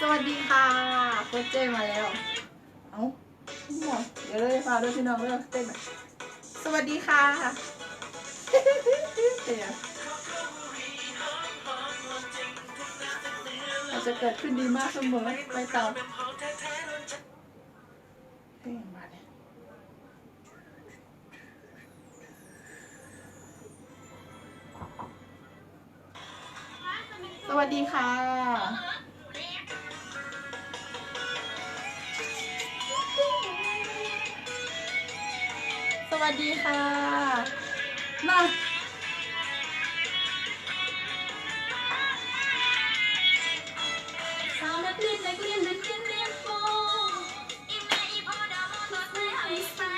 สวัสดีค่ะโคชเจมาแล้ว เอ้าหมดเดี๋ยวเลยพาด้วยพี่น้องเรื่องเต้นสวัสดีค่ะเดี๋ยวอาจจะเกิดขึ้นดีมากเสมอไปต่อเพลงมาเนี่ยสวัสดีค่ะ วัสดีค่ะ มาสาวนักเรียนนักเรียนนักเรียนเรียนโฟอีแม่อีพ่อดาวมอเตอร์ไซค์ให้ใส่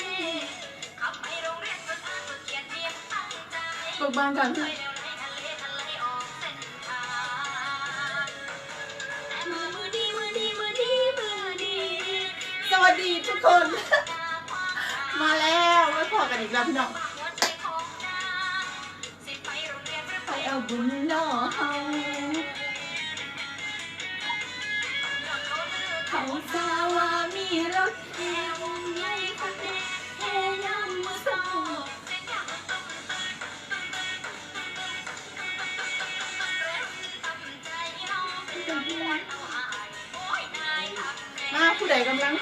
ขับไปโรงเรียนก็ทานก็เขียนเรียนตั้งใจเบิกบานก่อนไปพี่เร็วในทะเลทะเลออกเส้นทางแต่มือมือดีมือดีมือดีมือดีสวัสดีทุกคนจากควา มาแล้วไม่พอกันอีกแล้วพี่น้องไปเอาบุญล่อเฮาเขาสาว่ามีรถแห่วงใหญ่คันแห่ยามมือสองมาผู้ใดกำลัง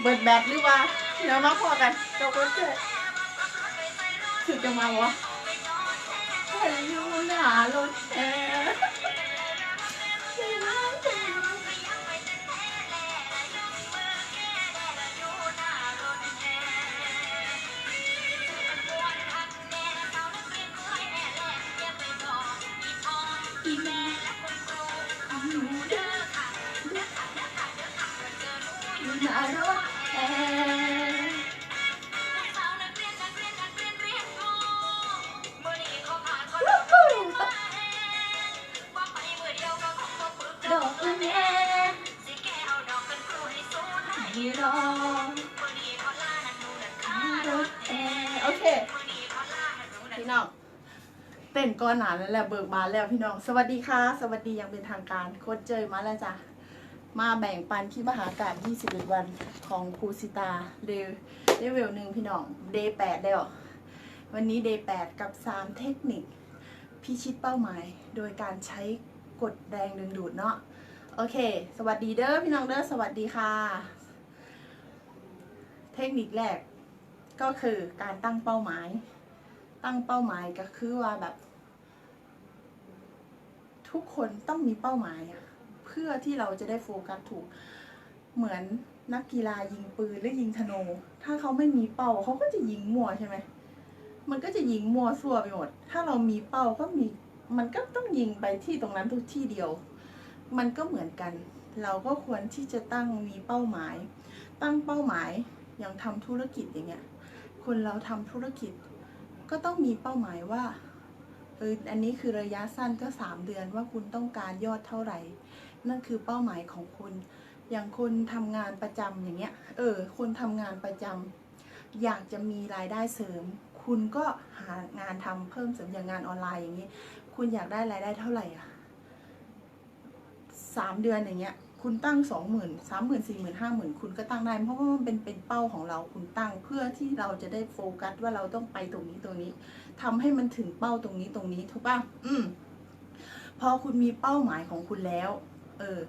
เบิดแบตหรือว่า เดี๋ยวมาพอกันเจ้าโคชเจถึงจะมาวะเห็นอยู่หน้ารถ พี่น้องเต้นก้อนหนาแล้วแหละเบิกบานแล้วพี่น้อง สวัสดีค่ะ สวัสดีอยังเป็นทางการโคชเจยมาแล้วจ้ะมาแบ่งปันที่มหากาศ21 วันของครูสิตาเดเดเวลหนึ่งพี่น้องเดย์แปดแล้ววันนี้เดย์แปดกับ 3 เทคนิค พิชิตเป้าหมาย โดยการใช้กดแรงดึงดูดเนาะโอเค สวัสดีเด้อพี่น้องเด้อสวัสดีค่ะ เทคนิคแรก ก็คือการตั้งเป้าหมาย ตั้งเป้าหมายก็คือว่าแบบ ทุกคนต้องมีเป้าหมายอะเพื่อที่เราจะได้โฟกัสถูก เหมือนนักกีฬายิงปืนหรือยิงธนู ถ้าเขาไม่มีเป้าเขาก็จะยิงมั่วใช่ไหมมันก็จะยิงมั่วซั่วไปหมด ถ้าเรามีเป้าก็มีมันก็ต้องยิงไปที่ตรงนั้นทุกที่เดียว มันก็เหมือนกัน เราก็ควรที่จะตั้งมีเป้าหมาย ตั้งเป้าหมายอย่างทำธุรกิจอย่างเงี้ย คนเราทำธุรกิจ ก็ต้องมีเป้าหมายว่าเอออันนี้คือระยะสั้นก็ 3 เดือนว่าคุณต้องการยอดเท่าไหร่ นั่นคือเป้าหมายของคุณ อย่างคนทำงานประจำอย่างเงี้ย เออ คนทำงานประจำอยากจะมีรายได้เสริม คุณก็หางานทำเพิ่มเสริมอย่างงานออนไลน์อย่างนี้ คุณอยากได้รายได้เท่าไหร่อะสามเดือนอย่างเงี้ย คุณตั้งสองหมื่นสามหมื่นสี่หมื่นห้าหมื่นคุณก็ตั้งได้ เพราะว่ามันเป็นเป็นเป้าของเราคุณตั้งเพื่อที่เราจะได้โฟกัสว่าเราต้องไปตรงนี้ตรงนี้ทำให้มันถึงเป้าตรงนี้ตรงนี้ถูกป่ะอืมพอคุณมีเป้าหมายของคุณแล้ว เออ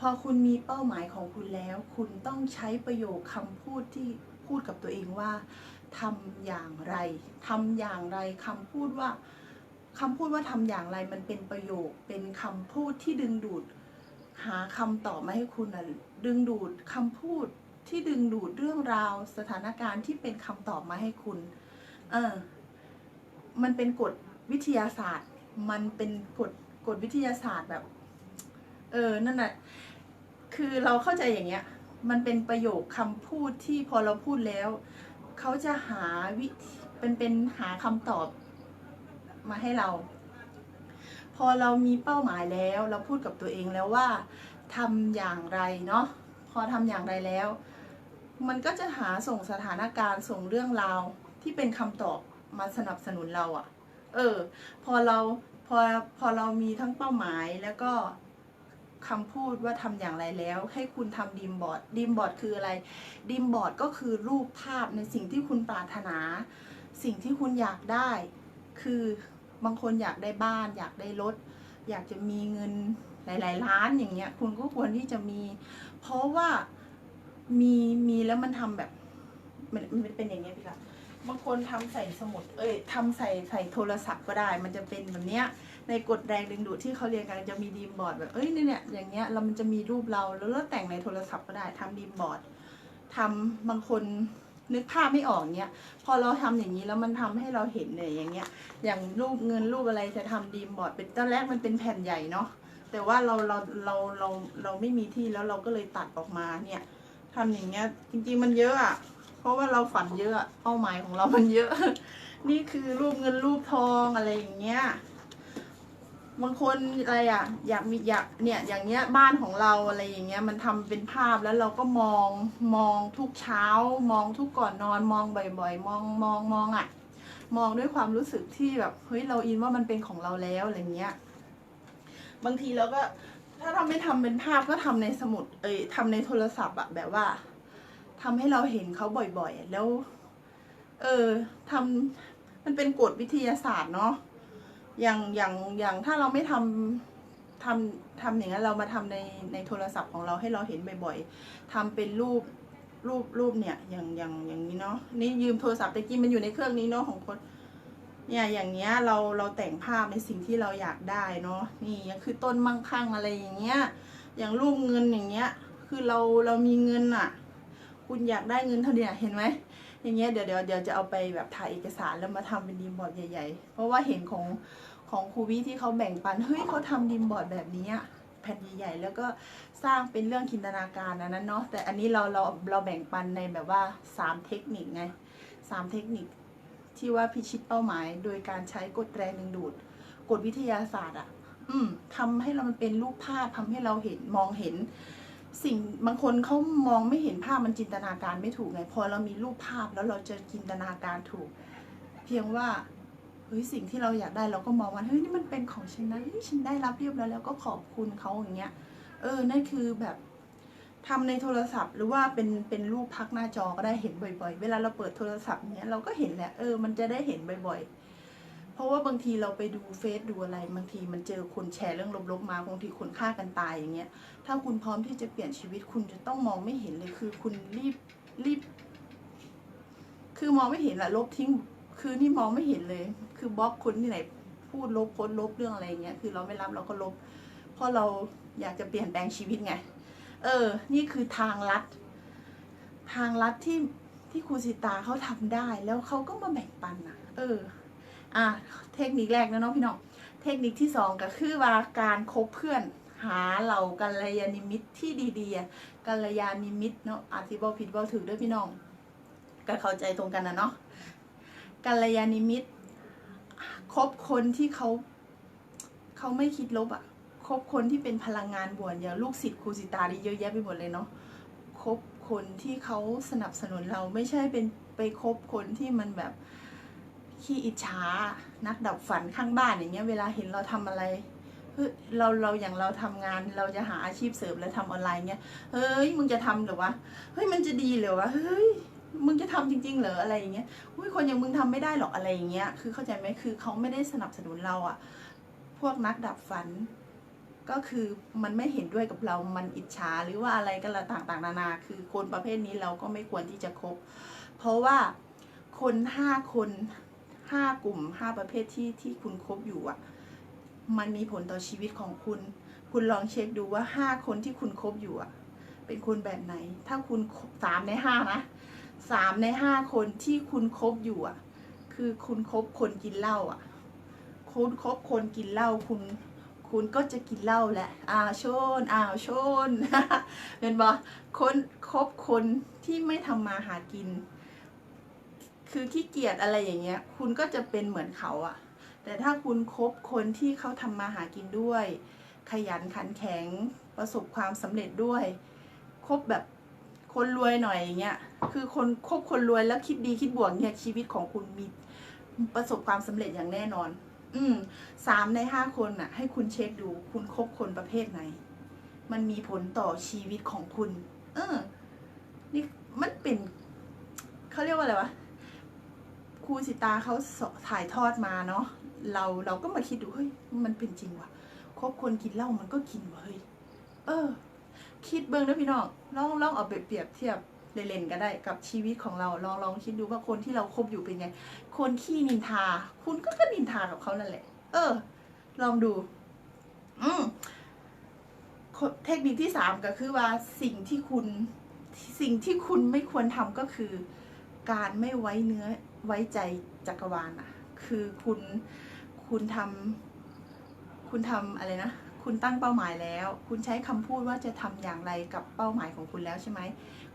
พอคุณมีเป้าหมายของคุณแล้ว คุณต้องใช้ประโยคคำพูดที่พูดกับตัวเองว่าทำอย่างไรทำอย่างไรคำพูดว่าคำพูดว่าทำอย่างไรมันเป็นประโยค เป็นคำพูดที่ดึงดูด หาคำตอบมาให้คุณนะดึงดูดคำพูดที่ดึงดูดเรื่องราว สถานการณ์ที่เป็นคำตอบมาให้คุณ เออ มันเป็นกฎวิทยาศาสตร์ มันเป็นกฎกฎวิทยาศาสตร์แบบ เออ นั่นแหละคือเราเข้าใจอย่างเงี้ย มันเป็นประโยคคำพูดที่พอเราพูดแล้ว เขาจะหาวิเป็นเป็นหาคำตอบมาให้เรา พอเรามีเป้าหมายแล้ว เราพูดกับตัวเองแล้วว่าทำอย่างไรเนาะพอทำอย่างไรแล้ว มันก็จะหาส่งสถานการณ์ส่งเรื่องราวที่เป็นคำตอบมาสนับสนุนเราอะ่ะ เออ พอเราพอพอเรามีทั้งเป้าหมายแล้วก็คำพูดว่าทำอย่างไรแล้ว ให้คุณทำดีมบอร์ดดีมบอร์ดคืออะไรดีมบอร์ดก็คือรูปภาพในสิ่งที่คุณปรารถนา สิ่งที่คุณอยากได้ คือ บางคนอยากได้บ้าน อยากได้รถ อยากจะมีเงินหลาย ๆ ล้านอย่างเงี้ย คุณก็ควรที่จะมี เพราะว่ามีมีแล้วมันทำแบบ มันมันเป็นอย่างเงี้ยพี่ละบางคนทำใส่สมุด เอ้ยทำใส่ใส่โทรศัพท์ก็ได้ มันจะเป็นแบบเนี้ย ในกฎแรงดึงดูดที่เขาเรียนกันจะมีดีมบอร์ดแบบ เอ้ยเนี่ย อย่างเงี้ย เรามันจะมีรูปเรา แล้วเราแต่งในโทรศัพท์ก็ได้ทำดีมบอร์ดทำบางคน นึกภาพไม่ออกเนี้ย พอเราทำอย่างนี้แล้วมันทำให้เราเห็นเลยอย่างเงี้ย อย่างรูปเงินรูปอะไรจะทำดีมบอร์ดเป็นตอนแรกมันเป็นแผ่นใหญ่เนาะ แต่ว่าเราเราเราเราเราไม่มีที่แล้วเราก็เลยตัดออกมาเนี่ยทำอย่างเงี้ย จริงๆมันเยอะอะเพราะว่าเราฝันเยอะเป้าหมายของเรามันเยอะ นี่คือรูปเงินรูปทองอะไรอย่างเงี้ย บางคนอะไรอะ อยากมีอยากเนี่ยอย่างเงี้ยบ้านของเราอะไรอย่างเงี้ยมันทำเป็นภาพแล้วเราก็มองมองทุกเช้า มองทุกก่อนนอนมองบ่อยๆ มองมองมองอะ มองด้วยความรู้สึกที่แบบเฮ้ยเราอินว่ามันเป็นของเราแล้วอะไรเงี้ยบางทีเราก็ถ้าเราไม่ทำเป็นภาพก็ทำในสมุดเอ้ยทำในโทรศัพท์อะแบบว่าทำให้เราเห็นเขาบ่อยๆ แล้ว เออทำมันเป็นกฎวิทยาศาสตร์เนาะ อย่างอย่างอย่างถ้าเราไม่ทำทำทำอย่างนั้นเรามาทำในในโทรศัพท์ของเราให้เราเห็นบ่อยๆทำเป็นรูปรูปรูปเนี่ย อย่างอย่างอย่างนี้เนาะนี่ยืมโทรศัพท์แต่กี้มันอยู่ในเครื่องนี้เนาะของคนเนี่ยอย่างเงี้ยเราเราแต่งภาพในสิ่งที่เราอยากได้เนาะนี่ยังคือต้นมั่งคั่งอะไรอย่างเงี้ย อย่างรูปเงินอย่างเงี้ย คือเราเรามีเงินอะคุณอยากได้เงินเท่านี้เห็นไหมอย่างเงี้ยเดี๋ยวเดี๋ยวเดี๋ยวจะเอาไปแบบถ่ายเอกสารแล้วมาทำเป็นดีมบอร์ดใหญ่ ๆ เพราะว่าเห็นของ ของครูวิที่เขาแบ่งปัน เฮ้ยเขาทำดีมบอร์ดแบบนี้อะแผ่นใหญ่ๆแล้วก็สร้างเป็นเรื่องจินตนาการอันนั้นเนาะแต่อันนี้เราเราเราแบ่งปันในแบบว่าสามเทคนิคไงสามเทคนิคที่ว่าพิชิตเป้าหมาย โดยการใช้กฎแรงดึงดูดกฎวิทยาศาสตร์อะอืมทำให้เรามันเป็นรูปภาพทำให้เราเห็นมองเห็น สิ่งบางคนเขามองไม่เห็นภาพมันจินตนาการไม่ถูกไงพอเรามีรูปภาพแล้วเราจะจินตนาการถูก เพียงว่า ฮ้ยสิ่งที่เราอยากได้เราก็มองว่าเฮ้ยนี่มันเป็นของฉันนะเฮ้ยฉันได้รับเรียบร้อยแล้วก็ขอบคุณเขาอย่างเงี้ย เออนั่นคือแบบทำในโทรศัพท์ หรือว่าเป็นเป็นรูปพักหน้าจอก็ได้เห็นบ่อยๆ เวลาเราเปิดโทรศัพท์เนี้ยเราก็เห็นแหละเออมันจะได้เห็นบ่อยๆ เพราะว่าบางทีเราไปดูเฟซดูอะไร บางทีมันเจอคนแชร์เรื่องลบๆมาบางทีคนฆ่ากันตายอย่างเงี้ยถ้าคุณพร้อมที่จะเปลี่ยนชีวิตคุณจะต้องมองไม่เห็นเลยคือคุณรีบรีบ คือมองไม่เห็นละลบทิ้ง คือนี่มองไม่เห็นเลย คือบล็อกคนที่ไหนพูดลบโพสลบเรื่องอะไรเงี้ยคือเราไม่รับเราก็ลบ เพราะเราอยากจะเปลี่ยนแปลงชีวิตไง เออ นี่คือทางลัด ทางลัดที่ที่ครูสิตาเขาทำได้แล้วเขาก็มาแบ่งปันอะเออ อะเทคนิคแรกนะเนาะพี่น้องเทคนิคที่สองก็คือว่าการคบเพื่อนหาเหล่ากัลยาณมิตรที่ดีๆกัลยาณมิตรเนาะอาจสิบ่ผิดบ่ถูกด้วยพี่น้องก็เข้าใจตรงกันนะเนาะกัลยาณมิตร คบคนที่เขาเขาไม่คิดลบอะคบคนที่เป็นพลังงานบวกอย่างลูกศิษย์ครูสิตาดีเยอะแยะไปหมดเลยเนาะคบคนที่เขาสนับสนุนเราไม่ใช่เป็นไปคบคนที่มันแบบขี้อิจฉานักดับฝันข้างบ้านอย่างเงี้ยเวลาเห็นเราทำอะไรเฮ้ยเราเราอย่างเราทำงานเราจะหาอาชีพเสริมแล้วทำออนไลน์เงี้ยเฮ้ยมึงจะทำหรือวะเฮ้ยมันจะดีหรือวะเฮ้ย มึงจะทำจริง ๆ เหรออะไรอย่างเงี้ยอุ้ยคนอย่างมึงทำไม่ได้หรอกอะไรอย่างเงี้ย คือเข้าใจไหมคือเขาไม่ได้สนับสนุนเราอะพวกนักดับฝัน ก็คือมันไม่เห็นด้วยกับเรา มันอิจฉาหรือว่าอะไรกันละต่างๆ นานา คือคนประเภทนี้เราก็ไม่ควรที่จะคบ เพราะว่าคนห้าคนห้ากลุ่มห้าประเภทที่ที่คุณคบอยู่อะมันมีผลต่อชีวิตของคุณ คุณลองเช็คดูว่าห้าคนที่คุณคบอยู่อะเป็นคนแบบไหน ถ้าคุณสามในห้านะ สามในห้าคนที่คุณคบอยู่อะ คือคุณคบคนกินเหล้าอะ คุณคบคนกินเหล้าคุณคุณก็จะกินเหล้าแหละอ้าวชนอ้าวชนเป็นบอคนคบคนที่ไม่ทำมาหากิน คือขี้เกียจอะไรอย่างเงี้ย คุณก็จะเป็นเหมือนเขาอะแต่ถ้าคุณคบคนที่เขาทำมาหากินด้วย ขยันขันแข็งประสบความสำเร็จด้วย คบแบบ คนรวยหน่อยอย่างเงี้ย คือคนคบคนรวยแล้วคิดดีคิดบวกเนี่ยชีวิตของคุณมีประสบความสำเร็จอย่างแน่นอน อืมสามในห้าคนน่ะ ให้คุณเช็คดูคุณคบคนประเภทไหน มันมีผลต่อชีวิตของคุณ เออ นี่มันเป็นเขาเรียกว่าอะไรวะครูสิตาเขาถ่ายทอดมาเนาะเราเราก็มาคิดดูเฮ้ยมันเป็นจริงว่ะคบคนกินเหล้ามันก็กินว่ะเฮ้ยเออ คิดเบิ้งนะพี่น้องลองลองเอาไปเปรียบเทียบเล่นๆก็ได้กับชีวิตของเราลองลองคิดดูว่าคนที่เราคบอยู่เป็นไง คนขี้นินทา คุณก็ก็นินทากับเขานั่นแหละ เออ ลองดู อืมเทคนิคที่สามก็คือว่าสิ่งที่คุณสิ่งที่คุณไม่ควรทำก็คือ การไม่ไว้เนื้อไว้ใจจักรวาลอะคือคุณคุณทำคุณทำอะไรนะ คุณตั้งเป้าหมายแล้ว คุณใช้คำพูดว่าจะทำอย่างไรกับเป้าหมายของคุณแล้วใช่ไหม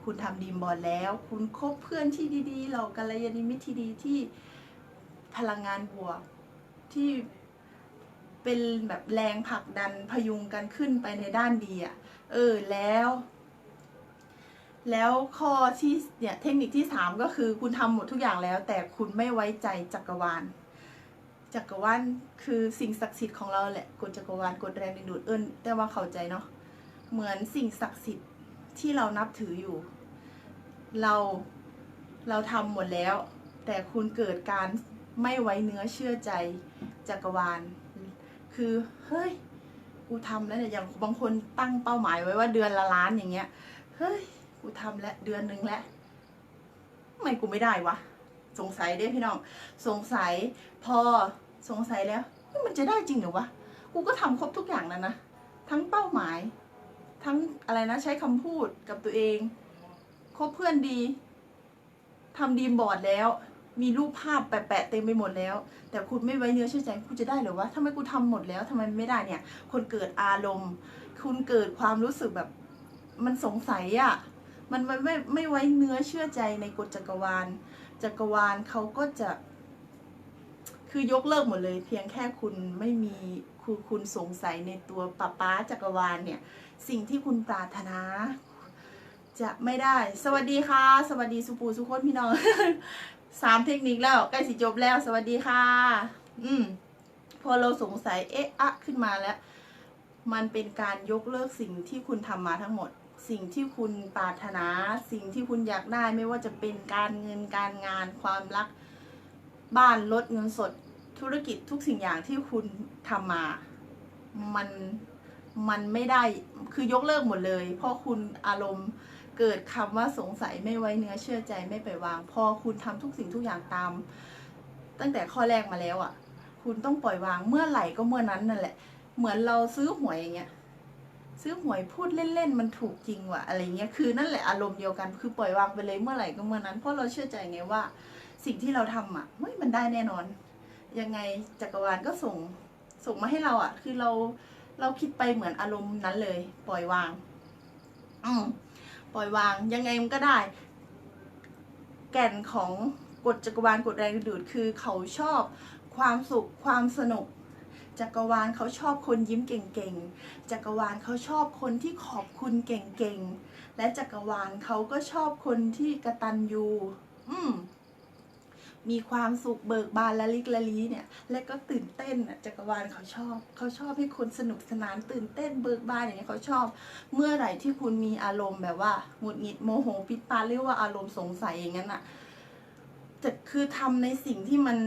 คุณทำดีมบอลแล้ว คุณคบเพื่อนที่ดีๆเหล่ากัลยาณมิตรที่ดีที่พลังงานบวกที่เป็นแบบแรงผลักดันพยุงกันขึ้นไปในด้านดีอะ่ะ เออแล้ว แล้วข้อที่เนี่ยเทคนิคที่สามก็คือคุณทำหมดทุกอย่างแล้ว แต่คุณไม่ไว้ใจจักรวาล จักรวาลคือสิ่งศักดิ์สิทธิ์ของเราแหละกฎจักรวาลกฎแรงดึงดูดเอิญแต่ว่าเข้าใจเนาะเหมือนสิ่งศักดิ์สิทธิ์ที่เรานับถืออยู่ เราเราทำหมดแล้ว แต่คุณเกิดการไม่ไว้เนื้อเชื่อใจจักรวาล คือเฮ้ยกูทำแล้วเนี่ยอย่างบางคนตั้งเป้าหมายไว้ว่าเดือนละล้านอย่างเงี้ยเฮ้ยกูทำแล้วเดือนหนึ่งแล้วทำไมกูไม่ได้วะ สงสัยเด้พี่น้อง สงสัยพอสงสัยแล้ว มันจะได้จริงหรือวะ กูก็ทำครบทุกอย่างแล้วนะ ทั้งเป้าหมาย ทั้งอะไรนะใช้คำพูดกับตัวเอง คบเพื่อนดีทำดีมบอร์ดแล้ว มีรูปภาพแปะๆเต็มไปหมดแล้ว แต่คุณไม่ไว้เนื้อเชื่อใจคุณจะได้หรือวะทำไมกูทำหมดแล้วทำไมไม่ได้เนี่ย คนเกิดอารมณ์ คุณเกิดความรู้สึกแบบ มันสงสัยอะ่ะมันไม่ไม่ไม่ไว้เนื้อเชื่อใจในกฎจักรวาล จักรวาลเขาก็จะคือยกเลิกหมดเลย เพียงแค่คุณไม่มีคุณคุณสงสัยในตัวป้าป้าจักรวาลเนี่ย สิ่งที่คุณปรารถนา จะไม่ได้ สวัสดีค่ะ สวัสดีสุปูสุคนพี่น้องสามเทคนิคแล้วใกล้สิจบแล้ว สวัสดีค่ะ อืม พอเราสงสัยเอ๊ะอะขึ้นมาแล้ว มันเป็นการยกเลิกสิ่งที่คุณทำมาทั้งหมด สิ่งที่คุณปรารถนา สิ่งที่คุณอยากได้ไม่ว่าจะเป็นการเงินการงานความรัก บ้านรถเงินสดธุรกิจทุกสิ่งอย่างที่คุณทำมา มันมันไม่ได้คือยกเลิกหมดเลย เพราะคุณอารมณ์เกิดคำว่าสงสัยไม่ไว้เนื้อเชื่อใจไม่ไปวาง พอคุณทำทุกสิ่งทุกอย่างตาม ตั้งแต่ข้อแรกมาแล้วอะ คุณต้องปล่อยวางเมื่อไหร่ก็เมื่อนั้นนั่นแหละ เหมือนเราซื้อหวยอย่างเงี้ย ซื้อหวยพูดเล่นๆ มันถูกจริงว่ะอะไรเงี้ยคือนั่นแหละอารมณ์เดียวกันคือปล่อยวางไปเลยเมื่อไหร่ก็เมื่อนั้นเพราะเราเชื่อใจไงว่า สิ่งที่เราทำอะเฮ้ยมันได้แน่นอน ยังไงจักรวาลก็ส่งส่งมาให้เราอะ คือเราเราคิดไปเหมือนอารมณ์นั้นเลย ปล่อยวาง อืมปล่อยวางยังไงมันก็ได้ แก่นของกฎจักรวาลกฎแรงดึงดูดคือเขาชอบความสุขความสนุก จักรวาลเขาชอบคนยิ้มเก่งๆ จักรวาลเขาชอบคนที่ขอบคุณเก่งๆ และจักรวาลเขาก็ชอบคนที่กระตันยูอืมมีความสุขเบิกบานละลิกละลีเนี่ย และก็ตื่นเต้นอะจักรวาลเขาชอบ เขาชอบให้คนสนุกสนานตื่นเต้นเบิกบานอย่างเงี้ยเขาชอบ เมื่อไหร่ที่คุณมีอารมณ์แบบว่าหงุดหงิดโมโหปิดปาเรียกว่าอารมณ์สงสัยอย่างนั้นอะจะคือทำในสิ่งที่มัน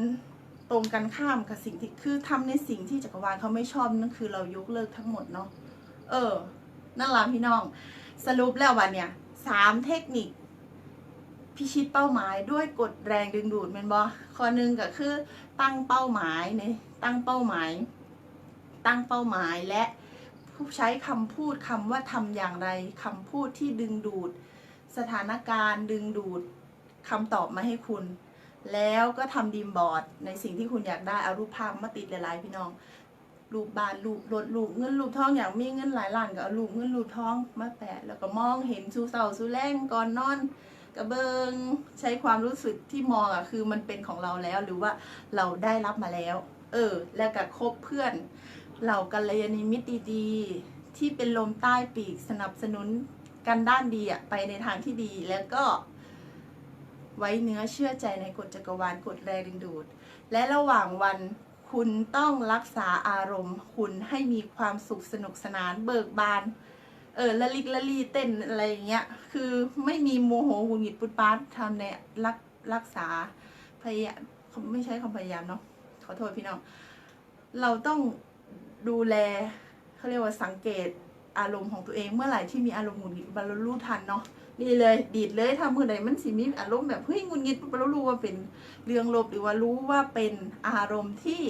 ตรงกันข้ามกับสิ่งที่คือทำในสิ่งที่จักรวาลเขาไม่ชอบนั่นคือเรายกเลิกทั้งหมดเนาะเออ นั่นละพี่น้อง สรุปแล้ววันเนี่ยสามเทคนิค พิชิตเป้าหมายด้วยกฎแรงดึงดูดแมันบอข้อหนึ่งก็คือตั้งเป้าหมายเนี่ยตั้งเป้าหมาย ตั้งเป้าหมายและใช้คำพูดคำว่าทำอย่างไรคำพูดที่ดึงดูด สถานการณ์ดึงดูดคำตอบมาให้คุณ แล้วก็ทำดีมบอร์ดในสิ่งที่คุณอยากได้เอารูปภาพมาติดหลายๆพี่น้อง รูปบ้านรูปรถรูปเงินรูปทองอย่างมีเงินหลายล้านก็เอารูปเงินรูปทองมาแปะ แล้วก็มองเห็นสูเสาสูแรงก่อนนอนกระเบิงใช้ความรู้สึกที่มองอะคือมันเป็นของเราแล้วหรือว่าเราได้รับมาแล้ว เออ แล้วก็คบเพื่อนเหล่ากัลยาณมิตรดีๆที่เป็นลมใต้ปีกสนับสนุนกันด้านดีอะไปในทางที่ดีแล้วก็ ไว้เนื้อเชื่อใจในกฎจักรวาลกฎแรงดึงดูด และระหว่างวันคุณต้องรักษาอารมณ์ คุณให้มีความสุขสนุกสนานเบิกบาน เออละลิกละลีเต้นอะไรอย่างเงี้ย คือไม่มีโมโหหงุดหงิดปุดปาดทำในรักรักษาพยายามไม่ใช่คำพยายามเนาะขอโทษพี่น้อง เราต้องดูแลเขาเรียกว่าสังเกตอารมณ์ของตัวเองเมื่อไหร่ที่มีอารมณ์หงุดหงิดบรรลุทันเนาะ นี่เลย ดีดเลยถ้ามือใดมันสิมีอารมณ์แบบเฮ้ยงุดหงิดบรรลุว่าเป็นเรื่องลบหรือว่ารู้ว่าเป็นอารมณ์ที่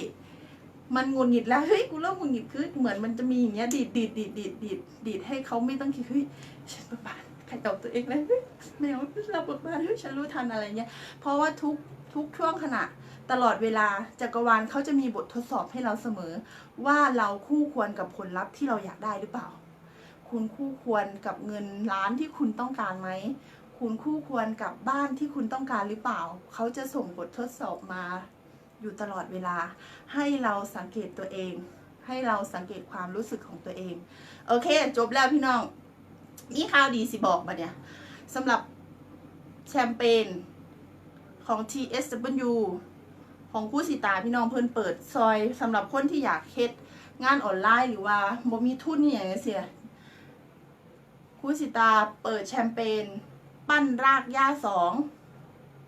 มันงุดหงิดแล้วเฮ้ยกูเริ่มงุดหงิดคือเหมือนมันจะมีอย่างเงี้ยดีดดีดดีดดีดดีดดีดให้เขาไม่ต้องคิดเฮ้ยฉันประบาดใครตอบตัวเองเลยเฮ้ยแมวเราประบาดเฮ้ยฉันรู้ทันอะไรเงี้ยเพราะว่าทุกทุกช่วงขณะตลอดเวลาจักรวาลเขาจะมีบททดสอบให้เราเสมอ ว่าเราคู่ควรกับผลลัพธ์ที่เราอยากได้หรือเปล่า คุณคู่ควรกับเงินล้านที่คุณต้องการไหม คุณคู่ควรกับบ้านที่คุณต้องการหรือเปล่า เขาจะส่งบททดสอบมา อยู่ตลอดเวลา ให้เราสังเกตตัวเอง ให้เราสังเกตความรู้สึกของตัวเอง โอเค จบแล้วพี่น้องนี่ข่าวดีสิบอกมาเนี่ยสำหรับแชมเปญของ TSW ของผู้สิตาพี่น้องเพิ่นเปิดซอยสำหรับคนที่อยากเฮ็ดงานออนไลน์หรือว่าบ่มีทุนนี่อย่างเงี้ยเสีย ผู้สิตาเปิดแชมเปญปั้นรากหญ้าสอง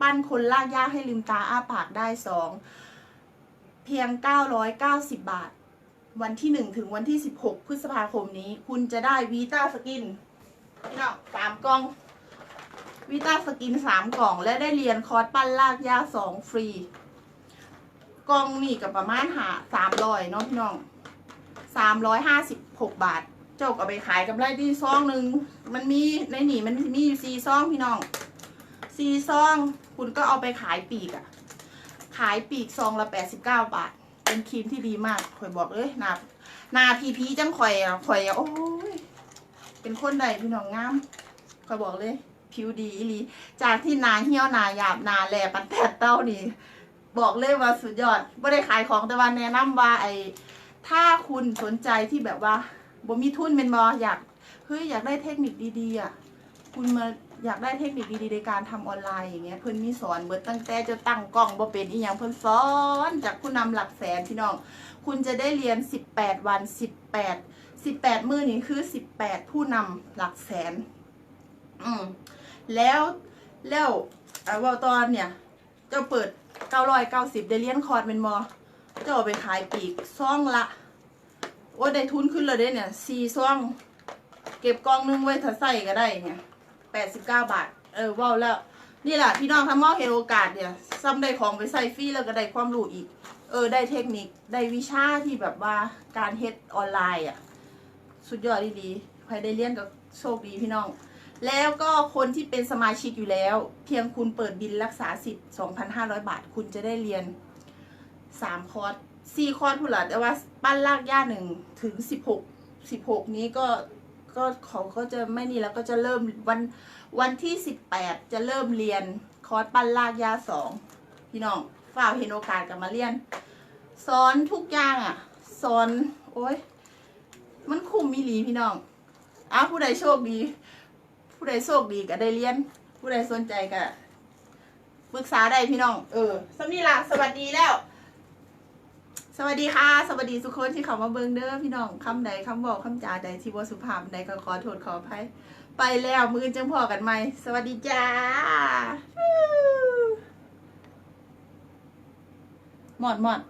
ปั้นคนรากหญ้าให้ลืมตาอ้าปากได้สองเพียง 990 บาท วันที่ 1 ถึงวันที่ 16 พฤษภาคมนี้ คุณจะได้วีตาสกินพี่น้องสามกล่องวีตาสกินสามกล่อง และได้เรียนคอร์สปั้นลากยาสองฟรี กล่องนี่กับประมาณหาสามร้อยเนาะพี่น้องสามร้อยห้าสิบหกบาท จ้าก็ไปขายกับไรที่ซองหนึ่งมันมีในหนีมันมีอยู่สี่ซองพี่น้องสี่ซอง คุณก็เอาไปขายปีกอะขายปีกซองละแปดสิบเก้าบาท เป็นครีมที่ดีมากข่อยบอกเลยนานาพีพีจังข่อยอะข่อยอะโอ้ยเป็นคนใดพี่น้องงามข่อยบอกเลย ผิวดีอีลีจากที่นาเหี่ยวนาหยาบนาแหลปันแตดเต้านี่บอกเลยว่าสุดยอดไม่ได้ขายของแต่ว่าแนะนำว่าไอ้ถ้าคุณสนใจที่แบบว่า บ่มีทุนเป็นบออยากเฮ้ยอยากได้เทคนิคดีๆอะคุณมาอยากได้เทคนิคดีๆในการทำออนไลน์อย่างเงี้ยเพิ่อนมีสอนเบิดตั้งแต่จะตั้งกล้องบ่เป็นอีหยังเพิ่อนสอน จากผู้นำหลักแสนพี่น้อง คุณจะได้เรียน 18 วัน 18 18 มื้อนี่คือ 18 ผู้นำหลักแสน อืมแล้วแล้วอ่าเว่าตอนเนี่ยจ้าเปิด 990 ได้เรียนคอร์สเป็นมอจ้าเอาไปขายปีกซ่องละ โอ้ได้ทุนขึ้นเลยเด้เนี่ยสี่ซองเก็บกองนึงไว้ถ้าใส่ก็ได้เนี่ยแปดสิบเก้าบาท เออว้าแล้ว นี่แหละพี่น้องทำมองเห็นโอกาสเนี่ยซ้ำได้ของไปใส่ฟรีแล้วก็ได้ความรู้อีก เออได้เทคนิคได้วิชาที่แบบว่าการเฮ็ดออนไลน์อะ สุดยอดดีๆใครได้เรียนก็โชคดีพี่น้อง แล้วก็คนที่เป็นสมาชิกอยู่แล้ว เพียงคุณเปิดบินรักษาสิทธิ์ 2,500 บาท คุณจะได้เรียน 3 คอร์ส 4คอร์สผู้หลัดแต่ว่าปั้นลากย่าหนึ่งถึง16 16นี้ก็ก็เขาก็จะไม่นี่แล้วก็จะเริ่มวันวันที่สิบแปดจะเริ่มเรียนคอร์สปั้นลากยาสองพี่น้องฝ่าเห็นโอกาสกลับมาเรียนสอนทุกอย่างอะสอนโอ้ยมันคุ้มมีหลีพี่น้องอ้าผู้ใดโชคดี ผู้ใดโชคดีก็ได้เรียน ผู้ใดสนใจก็ปรึกษาได้พี่น้อง เออสำนีล่ะสวัสดีแล้ว สวัสดีค่ะ สวัสดีทุกคนที่เข้ามาเบิงเด้อพี่น้องคำใดคำบอกคำจาใดที่บ่สุภาพใดก็ขอโทษขออภัยไปแล้วมือจังพอกันไหมสวัสดีจ้าหมอดหมอด